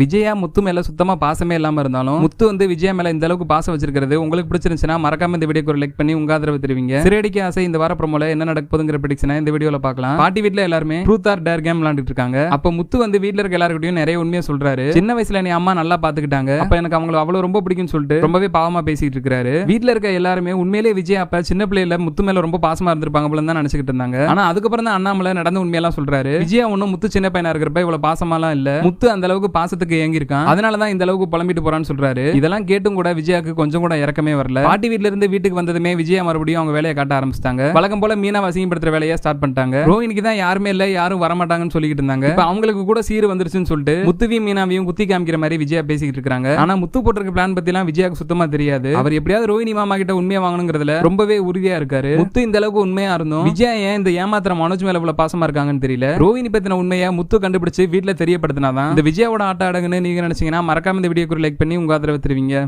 விஜயா முத்து மேல சுத்தமா பாசமே இல்லாம இருந்தாலும் முத்து வந்து விஜயா மேல இந்த அளவுக்கு பாசம் வச்சிருக்கிறது உங்களுக்கு பிடிச்சிருந்துச்சுன்னா மறக்காம இந்த வீடியோக்கு ஒரு லைக் பண்ணி உங்க ஆதரவு தெரிவிங்க. சிறடிக்கு ஆசை இந்த வார ப்ரோமோல என்ன நடக்க போகுதுங்கிற பிடிச்சனா இந்த வீடியோல பார்க்கலாம். பாட்டி வீட்ல எல்லாருமே ட்ரூத் ஆர் டேர் கேம் விளாண்டுட்டு இருக்காங்க. அப்ப முத்து வந்து வீட்ல இருக்க எல்லாருக்கிட்டையும் நிறைய உண்மையை சொல்றாரு. சின்ன வயசுல நீ அம்மா நல்லா பாத்துக்கிட்டாங்க. அப்ப எனக்கு அவங்களை அவ்வளவு ரொம்ப பிடிக்கும்னு சொல்லிட்டு ரொம்பவே பாவமா பேசிட்டு இருக்காரு. வீட்ல இருக்க எல்லாருமே உண்மையிலேயே விஜய் அப்ப சின்ன பிள்ளையில முத்து மேல ரொம்ப பாசமா இருந்திருப்பாங்க போல தான் நினைச்சுக்கிட்டு இருந்தாங்க. ஆனா அதுக்கப்புறம் தான் அண்ணாமலை நடந்த உண்மையெல்லாம் சொல்றாரு. விஜயா ஒன்னும் முத்து சின்ன பையனா இருக்கிறப்ப இவ்வளவு பாசமாலாம் இல்ல. முத்து அந்த அளவுக்கு பாசத்துக்கு ஏங்கி இருக்கான் அதனால தான் இந்த அளவுக்கு புலம்பிட்டு போறான்னு சொல்றாரு. இதெல்லாம் கேட்டும் கூட விஜயாக்கு கொஞ்சம் கூட இறக்கமே வரல. பாட்டி வீட்ல இருந்து வீட்டுக்கு வந்ததுமே விஜயா மறுபடியும் அவங்க வேலையை காட்ட ஆரம்பிச்சிட்டாங்க. வழக்கம் போல மீனா வசியப்படுத்துற வேலையை ஸ்டார்ட் பண்ணிட்டாங்க. ரோஹினிக்கு தான் யாருமே இல்ல யாரும் வரமாட்டாங்கன்னு சொல்லிட்டு இருந்தாங்க. இப்ப அவங்களுக்கு கூட சீர் வந்துருச்சுன்னு சொல்லிட்டு முத்துவையும் மீனாவையும் குத்தி காமிக்கிற மாதிரி விஜயா பேசிக்கிட்டு இருக்காங்க. ஆனா முத்து போட்டிருக்க பிளான் பத்தி எல்லாம் விஜயாக்கு சுத்தமா தெரியாது. அவர் எப்படியாவது ரோஹினி மாமா கிட்ட உண்மையா வாங்கணுங்கிறதுல ரொம்பவே உறுதியா இருக்காரு. முத்து இந்த அளவுக்கு உண்மையா இருந்தும் விஜயா ஏன் இந்த ஏமாத்திர மனோஜ் மேல இவ்வளவு பாசமா இருக்காங்கன்னு தெரியல? ரோஹினி பத்தின உண்மையா முத்து கண்டுபிடிச்சு வீட்டுல தெரியப்படுத்தினாதான். இந்த விஜயாவோட ஆட்ட அடங்குன்னு நீங்க நினைச்சீங்கன்னா மறக்காம இந்த வீடியோக்கு லைக் பண்ணி உங்க ஆதரவு தருவீங்க.